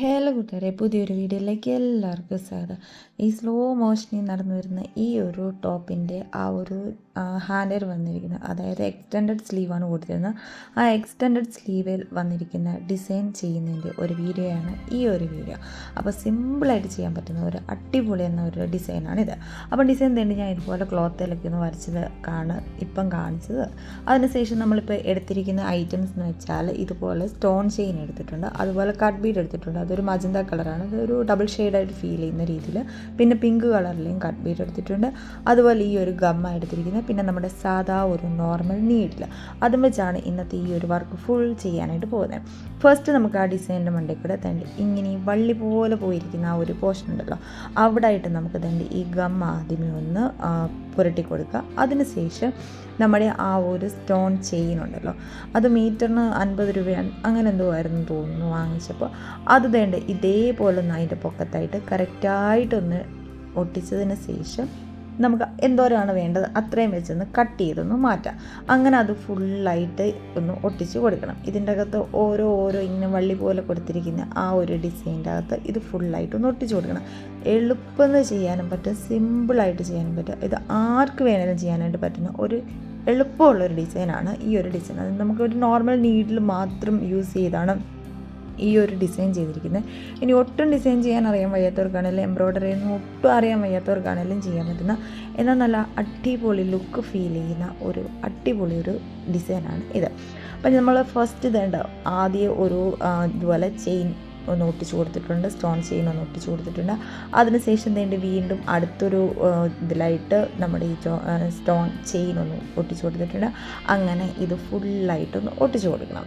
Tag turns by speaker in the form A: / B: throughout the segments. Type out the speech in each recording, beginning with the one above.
A: Hello കൂട്ടുകാരെ പുതിയൊരു വീഡിയോയിലേക്ക് എല്ലാവർക്കും സ്വാഗതം. ഈ സ്ലോ മോഷനിൽ നടന്നു വരുന്ന ഈ ഒരു ടോപ്പിന്റെ ആ ഒരു ഹാൻഡർ വന്നിരിക്കുന്നത് അതായത് എക്സ്റ്റെൻഡഡ് സ്ലീവാണ് കൊടുത്തിരുന്നത്. ആ എക്സ്റ്റെൻഡഡ് സ്ലീവിൽ വന്നിരിക്കുന്ന ഡിസൈൻ ചെയ്യുന്നതിന്റെ ഒരു വീഡിയോയാണ് ഈ ഒരു വീഡിയോ. അപ്പോൾ സിമ്പിളായിട്ട് ചെയ്യാൻ പറ്റുന്ന ഒരു അടിപൊളി എന്ന ഒരു ഇത്. അപ്പോൾ ഡിസൈൻ തന്നെ ഞാൻ ഇതുപോലെ ക്ലോത്തിലൊക്കെ ഒന്ന് വരച്ചത് കാണ് ഇപ്പം കാണിച്ചത്. അതിനുശേഷം നമ്മളിപ്പോൾ എടുത്തിരിക്കുന്ന ഐറ്റംസ് എന്ന് വെച്ചാൽ ഇതുപോലെ സ്റ്റോൺ ചെയിൻ എടുത്തിട്ടുണ്ട്. അതുപോലെ കട്ട് ബീഡ് എടുത്തിട്ടുണ്ട്. അതൊരു മജന്ത കളറാണ് അതൊരു ഡബിൾ ഷെയ്ഡായിട്ട് ഫീൽ ചെയ്യുന്ന രീതിയിൽ. പിന്നെ പിങ്ക് കളറിലെയും കട്ട് ബീഡ് എടുത്തിട്ടുണ്ട്. അതുപോലെ ഈ ഒരു ഗമ്മ എടുത്തിരിക്കുന്നത്. പിന്നെ നമ്മുടെ സാധാ ഒരു നോർമൽ നീഡിൽ അതും വെച്ചാണ് ഇന്നത്തെ ഈ ഒരു വർക്ക് ഫുൾ ചെയ്യാനായിട്ട് പോകുന്നത്. ഫസ്റ്റ് നമുക്ക് ആ ഡിസൈനിന്റെ മണ്ടയിൽ കൂടെ തണ്ട് ഇങ്ങനെ വള്ളി പോലെ പോയിരിക്കുന്ന ആ ഒരു പോർഷൻ ഉണ്ടല്ലോ. അവിടെ ആയിട്ട് നമുക്ക് തണ്ട് ഈ ഗം ആദ്യമേ ഒന്ന് പുരട്ടി കൊടുക്കുക. അതിനുശേഷം നമ്മുടെ ആ ഒരു സ്റ്റോൺ ചെയിൻ ഉണ്ടല്ലോ. അത് മീറ്ററിന് അൻപത് രൂപയാണ്. അങ്ങനെ എന്തോ ആയിരുന്നു തോന്നുന്നു വാങ്ങിച്ചപ്പോൾ. അത് വേണ്ട ഇതേപോലെ ഒന്ന് അതിന്റെ പൊക്കത്തായിട്ട് കറക്റ്റായിട്ടൊന്ന് ഒട്ടിച്ചതിന് ശേഷം നമുക്ക് എന്തോരമാണ് വേണ്ടത് അത്രയും വെച്ചൊന്ന് കട്ട് ചെയ്തൊന്ന് മാറ്റാം. അങ്ങനെ അത് ഫുള്ളായിട്ട് ഒന്ന് ഒട്ടിച്ച് കൊടുക്കണം. ഇതിന്റെ അകത്ത് ഓരോ ഓരോ ഇങ്ങനെ വള്ളി പോലെ കൊടുത്തിരിക്കുന്ന ആ ഒരു ഡിസൈന്റെ അകത്ത് ഇത് ഫുള്ളായിട്ട് ഒന്ന് ഒട്ടിച്ച് കൊടുക്കണം. എളുപ്പമെന്ന് ചെയ്യാനും പറ്റും സിമ്പിളായിട്ട് ചെയ്യാനും പറ്റും. ഇത് ആർക്ക് വേണമെങ്കിലും ചെയ്യാനായിട്ട് പറ്റുന്ന ഒരു എളുപ്പമുള്ളൊരു ഡിസൈനാണ് ഈ ഒരു ഡിസൈൻ. അത് നമുക്ക് ഒരു നോർമൽ നീഡിൽ മാത്രം യൂസ് ചെയ്താണ് ഈ ഒരു ഡിസൈൻ ചെയ്തിരിക്കുന്നത്. ഇനി ഒട്ടും ഡിസൈൻ ചെയ്യാൻ അറിയാൻ വയ്യാത്തവർക്കാണെങ്കിലും എംബ്രോയ്ഡറി ഒന്നും ഒട്ടും അറിയാൻ വയ്യാത്തവർക്കാണെങ്കിലും ചെയ്യാൻ പറ്റുന്ന എന്നാൽ നല്ല അടിപൊളി ലുക്ക് ഫീൽ ചെയ്യുന്ന ഒരു അടിപൊളി ഒരു ഡിസൈനാണ് ഇത്. അപ്പം നമ്മൾ ഫസ്റ്റ് ഇതേണ്ട ആദ്യം ഒരു ഇതുപോലെ ചെയിൻ ഒന്ന് ഒട്ടിച്ചു കൊടുത്തിട്ടുണ്ട്. സ്റ്റോൺ ചെയിൻ ഒന്ന് ഒട്ടിച്ചു കൊടുത്തിട്ടുണ്ട്. അതിനുശേഷം വേണ്ടി വീണ്ടും അടുത്തൊരു ഇതിലായിട്ട് നമ്മുടെ ഈ സ്റ്റോൺ ചെയിൻ ഒന്ന് ഒട്ടിച്ചു കൊടുത്തിട്ടുണ്ട്. അങ്ങനെ ഇത് ഫുള്ളായിട്ടൊന്ന് ഒട്ടിച്ചു കൊടുക്കണം.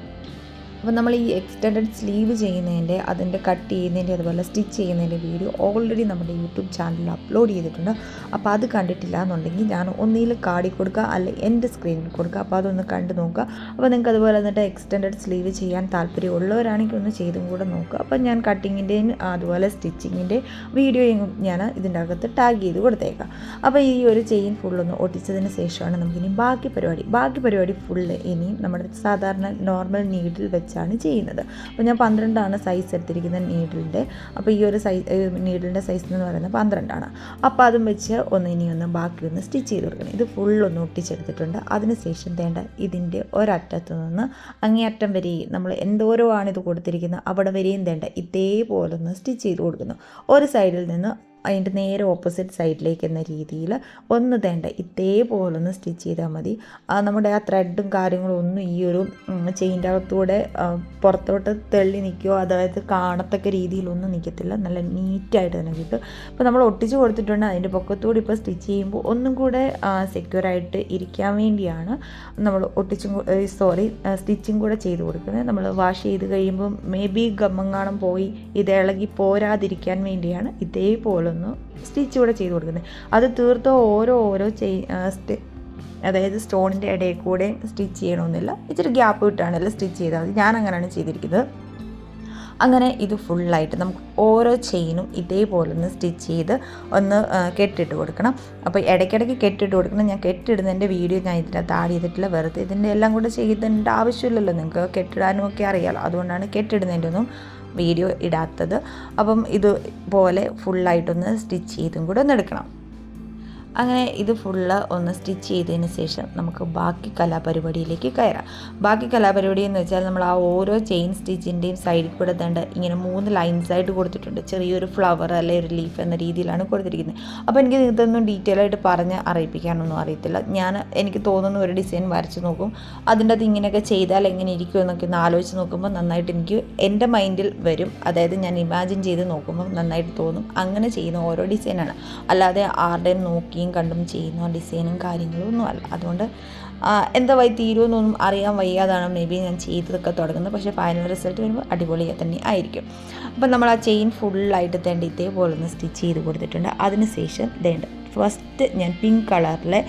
A: അപ്പോൾ നമ്മൾ ഈ എക്സ്റ്റൻഡഡ് സ്ലീവ് ചെയ്യുന്നതിന്റെ അതിന്റെ കട്ട് ചെയ്യുന്നതിന്റെ അതുപോലെ സ്റ്റിച്ച് ചെയ്യുന്നതിന്റെ വീഡിയോ ഓൾറെഡി നമ്മുടെ യൂട്യൂബ് ചാനലിൽ അപ്ലോഡ് ചെയ്തിട്ടുണ്ട്. അപ്പോൾ അത് കണ്ടിട്ടില്ല എന്നുണ്ടെങ്കിൽ ഞാൻ ഒന്നിൽ കാടി കൊടുക്കുക അല്ലെങ്കിൽ എന്റെ സ്ക്രീനിൽ കൊടുക്കുക. അപ്പോൾ അതൊന്ന് കണ്ടു നോക്കുക. അപ്പോൾ നിങ്ങൾക്ക് അതുപോലെ എന്നിട്ട് എക്സ്റ്റൻഡഡ് സ്ലീവ് ചെയ്യാൻ താല്പര്യമുള്ളവരാണെങ്കിൽ ഒന്ന് ചെയ്തും കൂടെ നോക്കുക. അപ്പോൾ ഞാൻ കട്ടിങ്ങിന്റെയും അതുപോലെ സ്റ്റിച്ചിങ്ങിന്റെ വീഡിയോയും ഞാൻ ഇതിന്റെ അകത്ത് ടാഗ് ചെയ്ത് കൊടുത്തേക്കാം. അപ്പോൾ ഈ ഒരു ചെയിൻ ഫുള്ളൊന്ന് ഒട്ടിച്ചതിന് ശേഷമാണ് നമുക്കിനി ബാക്കി പരിപാടി. ബാക്കി പരിപാടി ഫുള്ള് ഇനിയും നമ്മുടെ സാധാരണ നോർമൽ നീഡിൽ വെച്ചാണ് ചെയ്യുന്നത്. അപ്പോൾ ഞാൻ പന്ത്രണ്ടാണ് സൈസ് എടുത്തിരിക്കുന്നത് നീഡിലിന്റെ അപ്പോൾ ഈ ഒരു സൈസ് നീഡിലിന്റെ സൈസ് എന്ന് പറയുന്നത് പന്ത്രണ്ടാണ്. അപ്പോൾ അതും വെച്ച് ഒന്ന് ഇനി ഒന്ന് ബാക്കി ഒന്ന് സ്റ്റിച്ച് ചെയ്ത് കൊടുക്കണം. ഇത് ഫുള്ളൊന്ന് ഒട്ടിച്ചെടുത്തിട്ടുണ്ട്. അതിനുശേഷം വേണ്ട ഇതിന്റെ ഒരറ്റത്തു നിന്ന് അങ്ങേയറ്റം വരെയും നമ്മൾ എന്തോരോ ആണ് ഇത് കൊടുത്തിരിക്കുന്നത്. അവിടെ വരെയും വേണ്ട ഇതേപോലെ ഒന്ന് സ്റ്റിച്ച് ചെയ്ത് കൊടുക്കുന്നു. ഒരു സൈഡിൽ നിന്ന് അതിന്റെ നേരെ ഓപ്പോസിറ്റ് സൈഡിലേക്ക് എന്ന രീതിയിൽ ഒന്ന് തേണ്ട. ഇതേപോലെ ഒന്ന് സ്റ്റിച്ച് ചെയ്താൽ മതി. നമ്മുടെ ആ ത്രെഡും കാര്യങ്ങളും ഒന്നും ഈ ഒരു ചെയിന്റെ അകത്തൂടെ പുറത്തോട്ട് തെള്ളി നിൽക്കുകയോ അതായത് കാണത്തക്ക രീതിയിലൊന്നും നിൽക്കത്തില്ല. നല്ല നീറ്റായിട്ട് തന്നെ കിട്ടും. അപ്പോൾ നമ്മൾ ഒട്ടിച്ച് കൊടുത്തിട്ടുണ്ട്. അതിന്റെ പൊക്കത്തൂടെ ഇപ്പോൾ സ്റ്റിച്ച് ചെയ്യുമ്പോൾ ഒന്നും കൂടെ സെക്യൂറായിട്ട് ഇരിക്കാൻ വേണ്ടിയാണ് നമ്മൾ ഒട്ടിച്ചും സോറി സ്റ്റിച്ചിങ് കൂടെ ചെയ്ത് കൊടുക്കുന്നത്. നമ്മൾ വാഷ് ചെയ്ത് കഴിയുമ്പോൾ മേ ബി ഗമ്മങ്ങാണം പോയി ഇത് ഇളകി പോരാതിരിക്കാൻ വേണ്ടിയാണ് ഇതേപോലെ ഒന്ന് സ്റ്റിച്ച് കൂടെ ചെയ്ത് കൊടുക്കുന്നത് അത് തീർത്തോ ഓരോ ഓരോ ചെയ് അതായത് സ്റ്റോണിന്റെ ഇടയിൽ കൂടെ സ്റ്റിച്ച് ചെയ്യണമെന്നില്ല. ഇച്ചിരി ഗ്യാപ്പ് വിട്ടാണല്ലോ സ്റ്റിച്ച് ചെയ്താൽ മതി. ഞാൻ അങ്ങനെയാണ് ചെയ്തിരിക്കുന്നത്. അങ്ങനെ ഇത് ഫുള്ളായിട്ട് നമുക്ക് ഓരോ ചെയിനും ഇതേപോലെ ഒന്ന് സ്റ്റിച്ച് ചെയ്ത് ഒന്ന് കെട്ടിട്ട് കൊടുക്കണം. അപ്പോൾ ഇടയ്ക്കിടയ്ക്ക് കെട്ടിട്ട് കൊടുക്കണം. ഞാൻ കെട്ടിടുന്നതിന്റെ വീഡിയോ ഞാൻ ഇതിനകത്ത് ആഡ് ചെയ്തിട്ടില്ല. വെറുതെ ഇതിന്റെ എല്ലാം കൂടെ ചെയ്തിട്ട് ആവശ്യമില്ലല്ലോ. നിങ്ങൾക്ക് കെട്ടിടാനും ഒക്കെ അറിയാമല്ലോ അതുകൊണ്ടാണ് കെട്ടിടുന്നതിന്റെ ഒന്നും വീഡിയോ ഇടാത്തത്. അപ്പം ഇതുപോലെ ഫുള്ളായിട്ടൊന്ന് സ്റ്റിച്ച് ചെയ്തും കൂടെ ഒന്ന് എടുക്കണം. അങ്ങനെ ഇത് ഫുള്ള് ഒന്ന് സ്റ്റിച്ച് ചെയ്തതിന് ശേഷം നമുക്ക് ബാക്കി കലാപരിപാടിയിലേക്ക് കയറാം. ബാക്കി കലാപരിപാടി എന്ന് വെച്ചാൽ നമ്മൾ ആ ഓരോ ചെയിൻ സ്റ്റിച്ചിന്റെയും സൈഡിൽ കൂടെ തണ്ട് ഇങ്ങനെ മൂന്ന് ലൈൻസ് ആയിട്ട് കൊടുത്തിട്ടുണ്ട്. ചെറിയൊരു ഫ്ലവർ അല്ലെ ഒരു ലീഫ് എന്ന രീതിയിലാണ് കൊടുത്തിരിക്കുന്നത്. അപ്പോൾ എനിക്ക് ഇതൊന്നും ഡീറ്റെയിൽ ആയിട്ട് പറഞ്ഞ് അറിയിപ്പിക്കാനൊന്നും അറിയത്തില്ല. ഞാൻ എനിക്ക് തോന്നുന്ന ഒരു ഡിസൈൻ വരച്ച് നോക്കും. അതിന്റെ അത് ഇങ്ങനെയൊക്കെ ചെയ്താൽ എങ്ങനെ ഇരിക്കും എന്നൊക്കെ ഒന്ന് ആലോചിച്ച് നോക്കുമ്പോൾ നന്നായിട്ട് എനിക്ക് എന്റെ മൈൻഡിൽ വരും. അതായത് ഞാൻ ഇമാജിൻ ചെയ്ത് നോക്കുമ്പോൾ നന്നായിട്ട് തോന്നും. അങ്ങനെ ചെയ്യുന്ന ഓരോ ഡിസൈനാണ് അല്ലാതെ ആരുടെയും നോക്കിയും കണ്ടും ചെയ്യുന്ന ഡിസൈനും കാര്യങ്ങളും ഒന്നും അല്ല. അതുകൊണ്ട് ആ, എന്താ വൈ തീരുമെന്നൊന്നും അറിയാൻ വയ്യാതാണ്. മേ ബി ഞാൻ ചെയ്തതൊക്കെ തുടങ്ങുന്നത്. പക്ഷേ ഫൈനൽ റിസൾട്ട് വരുമ്പോൾ അടിപൊളിയായി തന്നെ ആയിരിക്കും. അപ്പം നമ്മൾ ആ ചെയിൻ ഫുള്ളായിട്ട് തേണ്ട ഇതേപോലെ ഒന്ന് സ്റ്റിച്ച് ചെയ്ത് കൊടുത്തിട്ടുണ്ട്. അതിനുശേഷം ദേണ്ട ഫസ്റ്റ് ഞാൻ പിങ്ക് കളറിലെ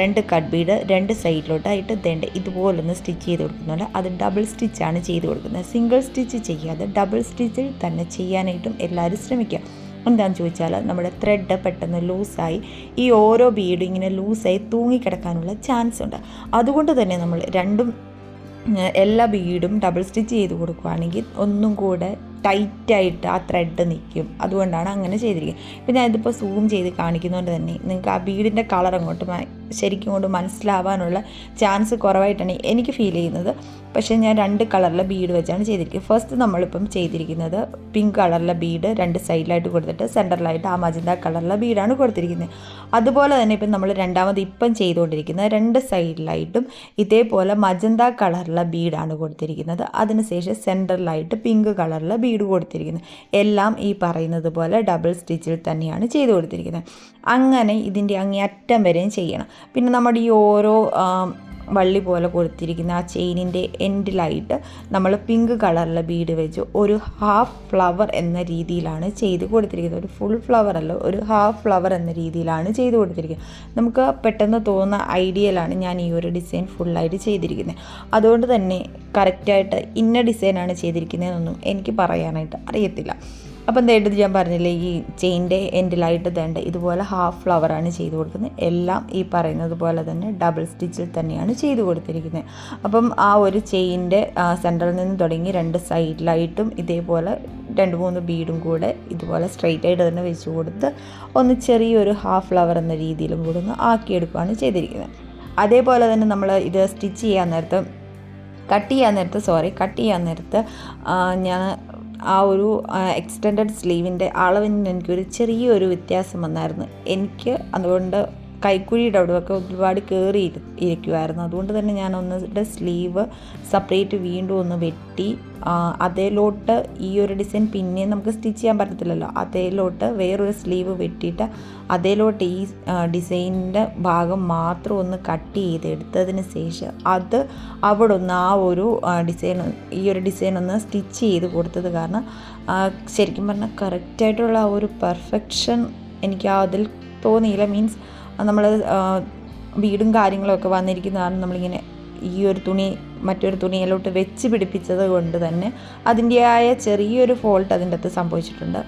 A: രണ്ട് കട്ട് ബീഡ് രണ്ട് സൈഡിലോട്ടായിട്ട് ദേണ്ട ഇതുപോലൊന്ന് സ്റ്റിച്ച് ചെയ്ത് കൊടുക്കുന്നുണ്ട്. അത് ഡബിൾ സ്റ്റിച്ചാണ് ചെയ്ത് കൊടുക്കുന്നത്. സിംഗിൾ സ്റ്റിച്ച് ചെയ്യാതെ ഡബിൾ സ്റ്റിച്ചിൽ തന്നെ ചെയ്യാനായിട്ടും എല്ലാവരും ശ്രമിക്കുക. എന്താണെന്ന് ചോദിച്ചാൽ നമ്മുടെ ത്രെഡ് പെട്ടെന്ന് ലൂസായി ഈ ഓരോ ബീഡും ഇങ്ങനെ ലൂസായി തൂങ്ങിക്കിടക്കാനുള്ള ചാൻസ് ഉണ്ട്. അതുകൊണ്ട് തന്നെ നമ്മൾ രണ്ടും എല്ലാ ബീഡും ഡബിൾ സ്റ്റിച്ച് ചെയ്ത് കൊടുക്കുകയാണെങ്കിൽ ഒന്നും കൂടെ ടൈറ്റായിട്ട് ആ ത്രെഡ് നിൽക്കും. അതുകൊണ്ടാണ് അങ്ങനെ ചെയ്തിരിക്കുന്നത്. ഇപ്പം ഞാനിതിപ്പോൾ സൂം ചെയ്ത് കാണിക്കുന്നതുകൊണ്ട് തന്നെ നിങ്ങൾക്ക് ആ ബീഡിന്റെ കളർ അങ്ങോട്ട് ശരിക്കും കൊണ്ട് മനസ്സിലാവാനുള്ള ചാൻസ് കുറവായിട്ടാണ് എനിക്ക് ഫീൽ ചെയ്യുന്നത്. പക്ഷേ ഞാൻ രണ്ട് കളറിലെ ബീഡ് വെച്ചാണ് ചെയ്തിരിക്കുന്നത്. ഫസ്റ്റ് നമ്മളിപ്പം ചെയ്തിരിക്കുന്നത് പിങ്ക് കളറിലെ ബീഡ് രണ്ട് സൈഡിലായിട്ട് കൊടുത്തിട്ട് സെന്ററിലായിട്ട് ആ മജന്ത കളറിലെ ബീഡാണ് കൊടുത്തിരിക്കുന്നത്. അതുപോലെ തന്നെ ഇപ്പം നമ്മൾ രണ്ടാമത് ഇപ്പം ചെയ്തുകൊണ്ടിരിക്കുന്നത് രണ്ട് സൈഡിലായിട്ടും ഇതേപോലെ മജന്ത കളറിലെ ബീഡാണ് കൊടുത്തിരിക്കുന്നത്. അതിനുശേഷം സെന്ററിലായിട്ട് പിങ്ക് കളറിലെ ബീഡ് കൊടുത്തിരിക്കുന്നത് എല്ലാം ഈ പറയുന്നത് പോലെ ഡബിൾ സ്റ്റിച്ചിൽ തന്നെയാണ് ചെയ്തു കൊടുത്തിരിക്കുന്നത് അങ്ങനെ ഇതിന്റെ അങ്ങേ അറ്റം വരെയും ചെയ്യണം. പിന്നെ നമ്മുടെ ഈ ഓരോ വള്ളി പോലെ കൊടുത്തിരിക്കുന്ന ആ ചെയിനിന്റെ എൻഡിലായിട്ട് നമ്മൾ പിങ്ക് കളറിലെ ബീഡ് വെച്ച് ഒരു ഹാഫ് ഫ്ലവർ എന്ന രീതിയിലാണ് ചെയ്ത് കൊടുത്തിരിക്കുന്നത്. ഒരു ഫുൾ ഫ്ലവർ അല്ല ഒരു ഹാഫ് ഫ്ലവർ എന്ന രീതിയിലാണ് ചെയ്ത് കൊടുത്തിരിക്കുന്നത്. നമുക്ക് പെട്ടെന്ന് തോന്നുന്ന ഐഡിയയിലാണ് ഞാൻ ഈ ഒരു ഡിസൈൻ ഫുള്ളായിട്ട് ചെയ്തിരിക്കുന്നത്. അതുകൊണ്ട് തന്നെ കറക്റ്റായിട്ട് ഇന്ന ഡിസൈനാണ് ചെയ്തിരിക്കുന്നതെന്നൊന്നും എനിക്ക് പറയാനായിട്ട് അറിയത്തില്ല. അപ്പം എന്തായിട്ട് ഞാൻ പറഞ്ഞില്ലേ ഈ ചെയിന്റെ എൻഡിലായിട്ട് തേണ്ട ഇതുപോലെ ഹാഫ് ഫ്ലവറാണ് ചെയ്ത് കൊടുക്കുന്നത്. എല്ലാം ഈ പറയുന്നത് പോലെ തന്നെ ഡബിൾ സ്റ്റിച്ചിൽ തന്നെയാണ് ചെയ്ത് കൊടുത്തിരിക്കുന്നത്. അപ്പം ആ ഒരു ചെയിന്റെ സെന്ററിൽ നിന്ന് തുടങ്ങി രണ്ട് സൈഡിലായിട്ടും ഇതേപോലെ രണ്ട് മൂന്ന് ബീഡും കൂടെ ഇതുപോലെ സ്ട്രെയിറ്റ് ആയിട്ട് തന്നെ വെച്ച് കൊടുത്ത് ഒന്ന് ചെറിയൊരു ഹാഫ് ഫ്ലവർ എന്ന രീതിയിലും കൂടെ ഒന്ന് ആക്കിയെടുക്കുകയാണ് ചെയ്തിരിക്കുന്നത്. അതേപോലെ തന്നെ നമ്മൾ ഇത് സ്റ്റിച്ച് ചെയ്യാൻ നേരത്ത് കട്ട് ചെയ്യാൻ നേരത്ത് സോറി കട്ട് ചെയ്യാൻ നേരത്ത് ഞാൻ ആ ഒരു എക്സ്റ്റെൻഡഡ് സ്ലീവിന്റെ അളവിന് എനിക്കൊരു ചെറിയൊരു വ്യത്യാസം വന്നായിരുന്നു. എനിക്ക് അതുകൊണ്ട് കൈക്കുഴിയുടെ അവിടെയൊക്കെ ഒരുപാട് കയറി ഇരി- ഇരിക്കുമായിരുന്നു അതുകൊണ്ട് തന്നെ ഞാൻ ഒന്ന് സ്ലീവ് സെപ്പറേറ്റ് വീണ്ടും ഒന്ന് വെട്ടി അതേലോട്ട് ഈ ഒരു ഡിസൈൻ പിന്നെയും നമുക്ക് സ്റ്റിച്ച് ചെയ്യാൻ പറ്റത്തില്ലല്ലോ. അതേലോട്ട് വേറൊരു സ്ലീവ് വെട്ടിയിട്ട് അതേലോട്ട് ഈ ഡിസൈനിന്റെ ഭാഗം മാത്രം ഒന്ന് കട്ട് ചെയ്തെടുത്തതിന് ശേഷം അത് അവിടെ ഒന്ന് ആ ഒരു ഡിസൈൻ ഈ ഒരു ഡിസൈൻ ഒന്ന് സ്റ്റിച്ച് ചെയ്ത് കൊടുത്തത് കാരണം ശരിക്കും പറഞ്ഞാൽ കറക്റ്റായിട്ടുള്ള ആ ഒരു പെർഫെക്ഷൻ എനിക്ക് അതിൽ തോന്നിയില്ല. മീൻസ് നമ്മൾ വീടും കാര്യങ്ങളൊക്കെ വന്നിരിക്കുന്നതാണ് നമ്മളിങ്ങനെ ഈ ഒരു തുണി മറ്റൊരു തുണിയിലോട്ട് വെച്ച് പിടിപ്പിച്ചത് കൊണ്ട് തന്നെ അതിന്റെതായ ചെറിയൊരു ഫോൾട്ട് അതിന്റെ അകത്ത് സംഭവിച്ചിട്ടുണ്ട്.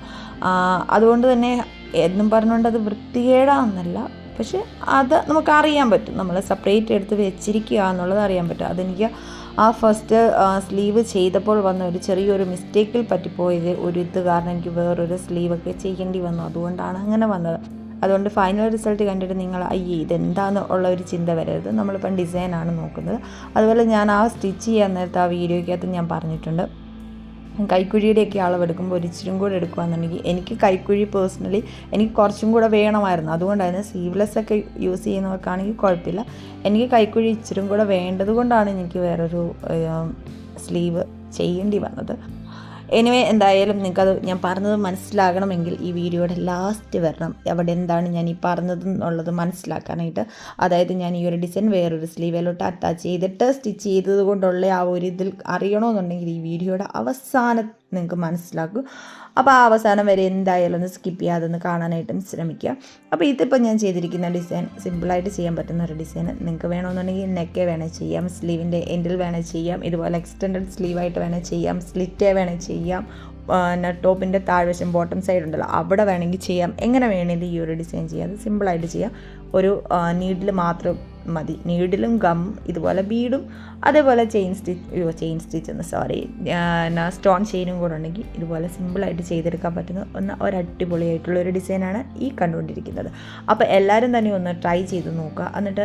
A: അതുകൊണ്ട് തന്നെ എന്നും പറഞ്ഞുകൊണ്ട് അത് വൃത്തികേടാന്നല്ല. പക്ഷെ അത് നമുക്ക് അറിയാൻ പറ്റും. നമ്മൾ സെപ്പറേറ്റ് എടുത്ത് വെച്ചിരിക്കുക എന്നുള്ളത് അറിയാൻ പറ്റും. അതെനിക്ക് ആ ഫസ്റ്റ് സ്ലീവ് ചെയ്തപ്പോൾ വന്ന ഒരു ചെറിയൊരു മിസ്റ്റേക്കിൽ പറ്റിപ്പോയത് ഒരു ഇത് കാരണം എനിക്ക് വേറൊരു സ്ലീവൊക്കെ ചെയ്യേണ്ടി വന്നു. അതുകൊണ്ടാണ് അങ്ങനെ വന്നത്. അതുകൊണ്ട് ഫൈനൽ റിസൾട്ട് കണ്ടിട്ട് നിങ്ങൾ അയ്യേ ഇതെന്താന്ന് ഉള്ള ഒരു ചിന്ത വരരുത്. നമ്മളിപ്പം ഡിസൈനാണ് നോക്കുന്നത്. അതുപോലെ ഞാൻ ആ സ്റ്റിച്ച് ചെയ്യാൻ നേരത്തെ ആ വീഡിയോയ്ക്കകത്ത് ഞാൻ പറഞ്ഞിട്ടുണ്ട്. കൈക്കുഴിയുടെയൊക്കെ അളവെടുക്കുമ്പോൾ ഒരിച്ചിരും കൂടെ എടുക്കുകയാണെന്നുണ്ടെങ്കിൽ എനിക്ക് കൈക്കുഴി പേഴ്സണലി എനിക്ക് കുറച്ചും കൂടെ വേണമായിരുന്നു. അതുകൊണ്ടായിരുന്നു സീവ്ലെസ് ഒക്കെ യൂസ് ചെയ്യുന്നവർക്കാണെങ്കിൽ കുഴപ്പമില്ല. എനിക്ക് കൈക്കുഴി ഇച്ചിരും കൂടെ വേണ്ടതുകൊണ്ടാണ് എനിക്ക് വേറൊരു സ്ലീവ് ചെയ്യേണ്ടി വന്നത്. എനിവേ എന്തായാലും നിങ്ങൾക്കത് ഞാൻ പറഞ്ഞത് മനസ്സിലാകണമെങ്കിൽ ഈ വീഡിയോയുടെ ലാസ്റ്റ് വരണം. അവിടെ എന്താണ് ഞാൻ ഈ പറഞ്ഞത് എന്നുള്ളത് മനസ്സിലാക്കാനായിട്ട്. അതായത് ഞാൻ ഈ ഒരു ഡിസൈൻ വേറൊരു സ്ലീവിലോട്ട് അറ്റാച്ച് ചെയ്തിട്ട് സ്റ്റിച്ച് ചെയ്തത് കൊണ്ടുള്ള ആ ഒരു ഇതിൽ അറിയണമെന്നുണ്ടെങ്കിൽ ഈ വീഡിയോയുടെ അവസാനം നിങ്ങൾക്ക് മനസ്സിലാക്കും. അപ്പോൾ ആ അവസാനം വരെ എന്തായാലും ഒന്ന് സ്കിപ്പ് ചെയ്യാതെ ഒന്ന് കാണാനായിട്ടും ശ്രമിക്കുക. അപ്പോൾ ഇതിപ്പോൾ ഞാൻ ചെയ്തിരിക്കുന്ന ഡിസൈൻ സിമ്പിളായിട്ട് ചെയ്യാൻ പറ്റുന്ന ഒരു ഡിസൈൻ നിങ്ങൾക്ക് വേണമെന്നുണ്ടെങ്കിൽ നെക്കെ വേണേൽ ചെയ്യാം സ്ലീവിന്റെ എൻഡിൽ വേണേൽ ചെയ്യാം ഇതുപോലെ എക്സ്റ്റെൻഡഡ് സ്ലീവായിട്ട് വേണേൽ ചെയ്യാം സ്ലിറ്റേ വേണേൽ ചെയ്യാം പിന്നെ ടോപ്പിന്റെ താഴ്വശം ബോട്ടം സൈഡ് ഉണ്ടല്ലോ അവിടെ വേണമെങ്കിൽ ചെയ്യാം. എങ്ങനെ വേണമെങ്കിലും ഈ ഒരു ഡിസൈൻ ചെയ്യാം. അത് സിമ്പിളായിട്ട് ചെയ്യാം. ഒരു നീഡിൽ മാത്രം മതി. നീഡിലും ഗം ഇതുപോലെ ബീഡും അതേപോലെ ചെയിൻ സ്റ്റിച്ച് ചെയിൻ സ്റ്റിച്ച് എന്ന് സോറി. സ്റ്റോൺ ചെയിനും കൂടെ ഉണ്ടെങ്കിൽ ഇതുപോലെ സിമ്പിളായിട്ട് ചെയ്തെടുക്കാൻ പറ്റുന്ന ഒന്ന് ഒരു അടിപൊളിയായിട്ടുള്ള ഒരു ഡിസൈനാണ് ഈ കണ്ടുകൊണ്ടിരിക്കുന്നത്. അപ്പോൾ എല്ലാവരും തന്നെ ഒന്ന് ട്രൈ ചെയ്ത് നോക്കുക. എന്നിട്ട്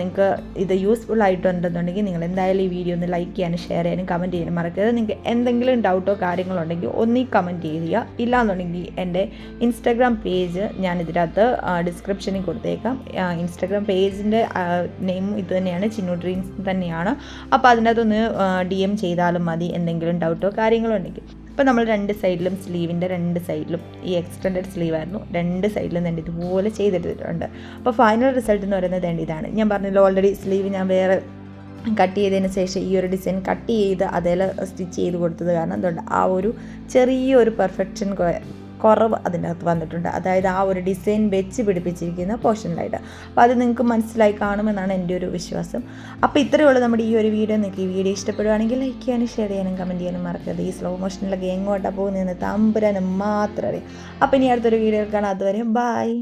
A: നിങ്ങൾക്ക് ഇത് യൂസ്ഫുൾ ആയിട്ടുണ്ടെന്നുണ്ടെങ്കിൽ നിങ്ങൾ എന്തായാലും ഈ വീഡിയോ ഒന്ന് ലൈക്ക് ചെയ്യാനും ഷെയർ ചെയ്യാനും കമന്റ് ചെയ്യാനും മറക്കരുത്. നിങ്ങൾക്ക് എന്തെങ്കിലും ഡൗട്ടോ കാര്യങ്ങളോ ഉണ്ടെങ്കിൽ ഒന്നീ കമന്റ് ചെയ്യുക. ഇല്ലാന്നുണ്ടെങ്കിൽ എന്റെ ഇൻസ്റ്റാഗ്രാം പേജ് ഞാൻ ഇതിനകത്ത് ഡിസ്ക്രിപ്ഷനിൽ കൊടുത്തേക്കാം. ഇൻസ്റ്റാഗ്രാം പേജിന്റെ നെയിമും ഇത് തന്നെയാണ് ചിന്നു ഡ്രീംസ് തന്നെയാണ്. അപ്പോൾ അതിനകത്തൊന്ന് ഡി എം ചെയ്താലും മതി എന്തെങ്കിലും ഡൗട്ടോ കാര്യങ്ങളോ ഉണ്ടെങ്കിൽ. അപ്പോൾ നമ്മൾ രണ്ട് സൈഡിലും സ്ലീവിന്റെ രണ്ട് സൈഡിലും ഈ എക്സ്റ്റൻഡഡ് സ്ലീവ് ആയിരുന്നു രണ്ട് സൈഡിലും തന്നെ ഇതുപോലെ ചെയ്തെടുത്തിട്ടുണ്ട് അപ്പോൾ ഫൈനൽ റിസൾട്ട് എന്ന് പറയുന്നത് വേണ്ടി ഇതാണ്. ഞാൻ പറഞ്ഞല്ലോ ഓൾറെഡി സ്ലീവ് ഞാൻ വേറെ കട്ട് ചെയ്തതിന് ശേഷം ഈ ഒരു ഡിസൈൻ കട്ട് ചെയ്ത് അതിൽ സ്റ്റിച്ച് ചെയ്ത് കൊടുത്തത് കാരണം എന്തുകൊണ്ട്? ആ ഒരു ചെറിയൊരു പെർഫെക്ഷൻ കുറവ് അതിനകത്ത് വന്നിട്ടുണ്ട്. അതായത് ആ ഒരു ഡിസൈൻ വെച്ച് പിടിപ്പിച്ചിരിക്കുന്ന പോർഷനിലായിട്ട് അപ്പോൾ അത് നിങ്ങൾക്ക് മനസ്സിലായി കാണുമെന്നാണ് എന്റെ ഒരു വിശ്വാസം. അപ്പോൾ ഇത്രയേ ഉള്ളൂ നമ്മുടെ ഈ ഒരു വീഡിയോ. നിങ്ങൾക്ക് ഈ വീഡിയോ ഇഷ്ടപ്പെടുവാണെങ്കിൽ ലൈക്ക് ചെയ്യാനും ഷെയർ ചെയ്യാനും കമന്റ് ചെയ്യാനും മറക്കരുത്. ഈ സ്ലോ മോഷനിലൊക്കെ എങ്ങോട്ടാണ് പോകുന്നതെന്ന് തമ്പുരാനും മാത്രം അപ്പോൾ ഇനി അടുത്തൊരു വീഡിയോ കാണാം. അതുവരെ ബായ്